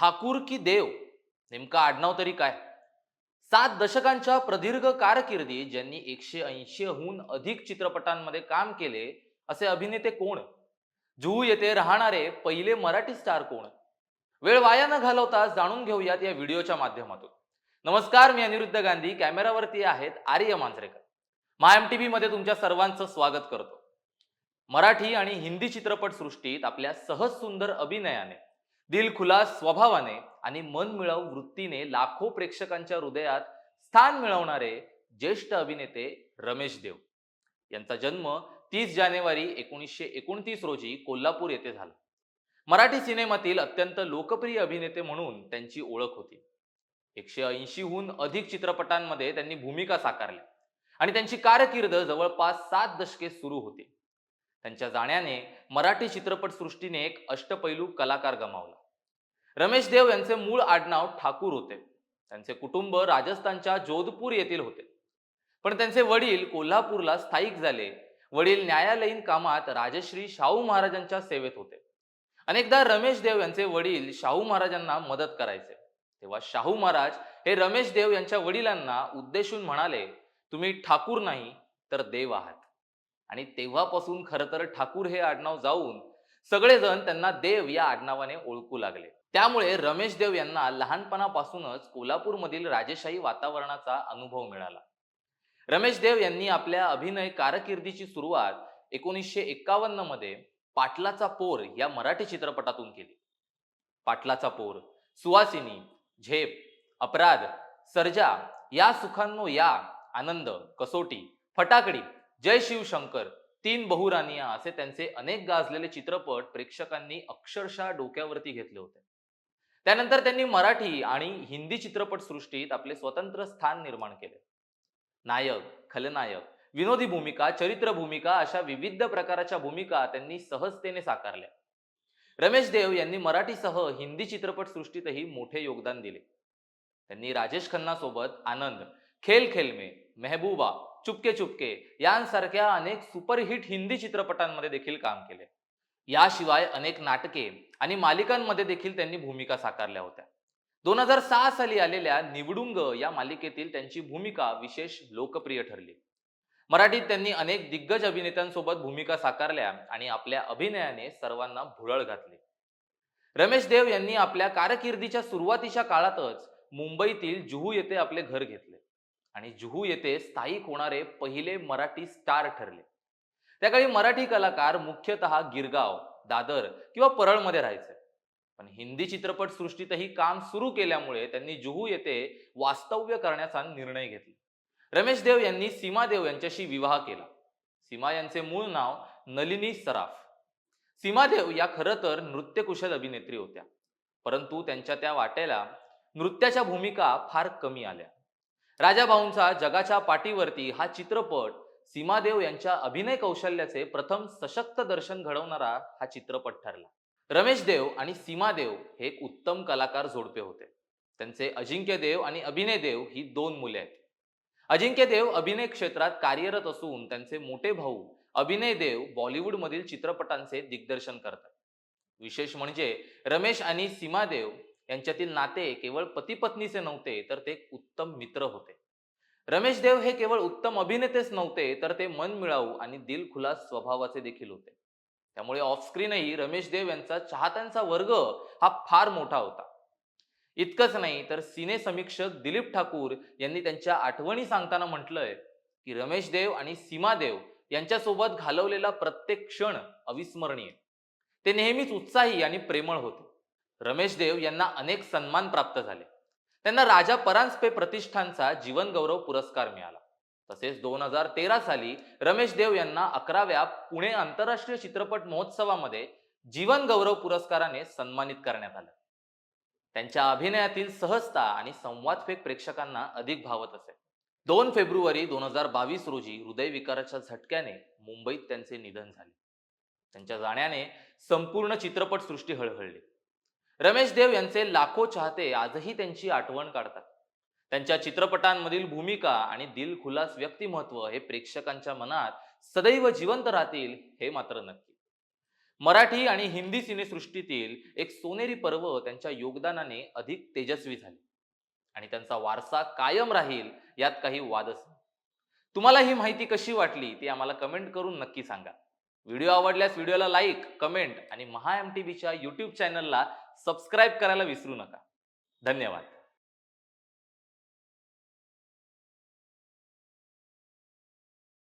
ठाकूर की देव? नेमका आडनाव तरी काय? सात दशकांच्या प्रदीर्घ कारकिर्दी ज्यांनी एकशे ऐंशीहून अधिक चित्रपटांमध्ये काम केले असे अभिनेते कोण? जुहू येथे राहणारे पहिले मराठी स्टार कोण? वेळ वाया न घालवता जाणून घेऊयात या व्हिडिओच्या माध्यमातून. नमस्कार मी अनिरुद्ध गांधी. कॅमेरावरती आहेत आर्य मांजरेकर. मायम एम टी व्हीमध्ये तुमच्या सर्वांचं स्वागत करतो. मराठी आणि हिंदी चित्रपट सृष्टीत आपल्या सहज सुंदर अभिनयाने दिलखुलास स्वभावाने आणि मनमिळाऊ वृत्तीने लाखो प्रेक्षकांच्या हृदयात स्थान मिळवणारे ज्येष्ठ अभिनेते रमेश देव. यांचा जन्म तीस जानेवारी एकोणीसशे एकोणतीस रोजी कोल्हापूर येथे झाला. मराठी सिनेमातील अत्यंत लोकप्रिय अभिनेते म्हणून त्यांची ओळख होती. एकशे ऐंशीहून अधिक चित्रपटांमध्ये त्यांनी भूमिका साकारल्या आणि त्यांची कारकीर्द जवळपास सात दशके सुरू होती. त्यांच्या जाण्याने मराठी चित्रपटसृष्टीने एक अष्टपैलू कलाकार गमावला. रमेश देव यांचे मूळ आडनाव ठाकूर होते. त्यांचे कुटुंब राजस्थानच्या जोधपूर येथील होते. पण त्यांचे वडील कोल्हापूरला स्थायिक झाले. वडील न्यायालयीन कामात राजश्री शाहू महाराजांच्या सेवेत होते. अनेकदा रमेश देव यांचे वडील शाहू महाराजांना मदत करायचे. तेव्हा शाहू महाराज हे रमेश देव यांच्या वडिलांना उद्देशून म्हणाले तुम्ही ठाकूर नाही तर देव आहात. आणि तेव्हापासून खरं तर ठाकूर हे आडनाव जाऊन सगळेजण त्यांना देव या आडनावाने ओळखू लागले. त्यामुळे रमेश देव यांना लहानपणापासूनच कोल्हापूरमधील राजेशाही वातावरणाचा अनुभव मिळाला. रमेश देव यांनी आपल्या अभिनय कारकिर्दीची सुरुवात एकोणीसशे एक्कावन्नमध्ये पाटलाचा पोर या मराठी चित्रपटातून केली. पाटलाचा पोर सुवासिनी झेप अपराध सर्जा या सुखांनो या आनंद कसोटी फटाकडी जय शिवशंकर तीन बहुरानिया असे त्यांचे अनेक गाजलेले चित्रपट प्रेक्षकांनी अक्षरशः डोक्यावरती घेतले होते. त्यानंतर त्यांनी मराठी आणि हिंदी चित्रपट सृष्टीत आपले स्वतंत्र स्थान निर्माण केले. नायक खलनायक विनोदी भूमिका चरित्र भूमिका अशा विविध प्रकाराच्या भूमिका त्यांनी सहजतेने साकारल्या. रमेश देव यांनी मराठीसह हिंदी चित्रपट सृष्टीतही मोठे योगदान दिले. त्यांनी राजेश खन्ना सोबत आनंद खेल खेल में मेहबूबा चुपके चुपके यांसारख्या अनेक सुपरहिट हिंदी चित्रपटांमध्ये देखील काम केले. याशिवाय अनेक नाटके आणि मालिकांमध्ये देखील त्यांनी भूमिका साकारल्या होत्या. दोन हजार सहा साली आलेल्या निवडुंग या मालिकेतील त्यांची भूमिका विशेष लोकप्रिय ठरली. मराठीत त्यांनी अनेक दिग्गज अभिनेत्यांसोबत भूमिका साकारल्या आणि आपल्या अभिनयाने सर्वांना भुरळ घातली. रमेश देव यांनी आपल्या कारकिर्दीच्या सुरुवातीच्या काळातच मुंबईतील जुहू येथे आपले घर घेतले आणि जुहू येथे स्थायिक होणारे पहिले मराठी स्टार ठरले. त्याकाळी मराठी कलाकार मुख्यतः गिरगाव दादर किंवा परळमध्ये राहायचे. पण हिंदी चित्रपट सृष्टीतही काम सुरू केल्यामुळे त्यांनी जुहू येथे वास्तव्य करण्याचा निर्णय घेतला. रमेश देव यांनी सीमा देव यांच्याशी विवाह केला. सीमा यांचे मूळ नाव नलिनी सराफ. सीमा देव या खरं तर नृत्यकुशल अभिनेत्री होत्या. परंतु त्यांच्या त्या वाट्याला नृत्याच्या भूमिका फार कमी आल्या. राजाभाऊंचा जगाच्या पाठीवरती हा चित्रपट सीमादेव यांच्या अभिनय कौशल्याचे प्रथम सशक्त दर्शन घडवणारा हा चित्रपट ठरला. रमेश देव आणि सीमादेव हे एक उत्तम कलाकार जोडपे होते. त्यांचे अजिंक्य देव आणि अभिनय देव ही दोन मुले आहेत. अजिंक्य देव अभिनय क्षेत्रात कार्यरत असून त्यांचे मोठे भाऊ अभिनय देव बॉलिवूडमधील चित्रपटांचे दिग्दर्शन करतात. विशेष म्हणजे रमेश आणि सीमादेव यांच्यातील नाते केवळ पती पत्नीचे नव्हते तर ते एक उत्तम मित्र होते. रमेश देव हे केवळ उत्तम अभिनेतेच नव्हते तर ते मन मिळावू आणि दिलखुलास स्वभावाचे देखील होते. त्यामुळे ऑफस्क्रीनही रमेश देव यांचा चाहत्यांचा वर्ग हा फार मोठा होता. इतकंच नाही तर सिने समीक्षक दिलीप ठाकूर यांनी त्यांच्या आठवणी सांगताना म्हटलंय की रमेश देव आणि सीमा देव यांच्यासोबत घालवलेला प्रत्येक क्षण अविस्मरणीय. ते नेहमीच उत्साही आणि प्रेमळ होते. रमेश देव यांना अनेक सन्मान प्राप्त झाले. त्यांना राजा परांजपे प्रतिष्ठानचा जीवनगौरव पुरस्कार मिळाला. तसेच दोन हजार तेरा साली रमेश देव यांना अकराव्या पुणे आंतरराष्ट्रीय चित्रपट महोत्सवामध्ये जीवन गौरव पुरस्काराने सन्मानित करण्यात आलं. त्यांच्या अभिनयातील सहजता आणि संवादफेक प्रेक्षकांना अधिक भावत असे. दोन फेब्रुवारी दोन हजार बावीस रोजी हृदयविकाराच्या झटक्याने मुंबईत त्यांचे निधन झाले. त्यांच्या जाण्याने संपूर्ण चित्रपटसृष्टी हळहळली. रमेश देव यांचे लाखो चाहते आजही त्यांची आठवण काढतात. त्यांच्या चित्रपटांमधील भूमिका आणि दिलखुलास व्यक्तिमत्व हे प्रेक्षकांच्या मनात सदैव जिवंत राहतील हे मात्र नक्की. मराठी आणि हिंदी सिनेसृष्टीतील एक सोनेरी पर्व त्यांच्या योगदानाने अधिक तेजस्वी झाले. आणि त्यांचा वारसा कायम राहील यात काही वादच नाही. तुम्हाला ही माहिती कशी वाटली ती आम्हाला कमेंट करून नक्की सांगा. व्हिडिओ आवडल्यास व्हिडिओला लाईक कमेंट आणि महा एम टी व्हीच्या यूट्यूब चॅनलला सबस्क्राईब करायला विसरू नका. धन्यवाद.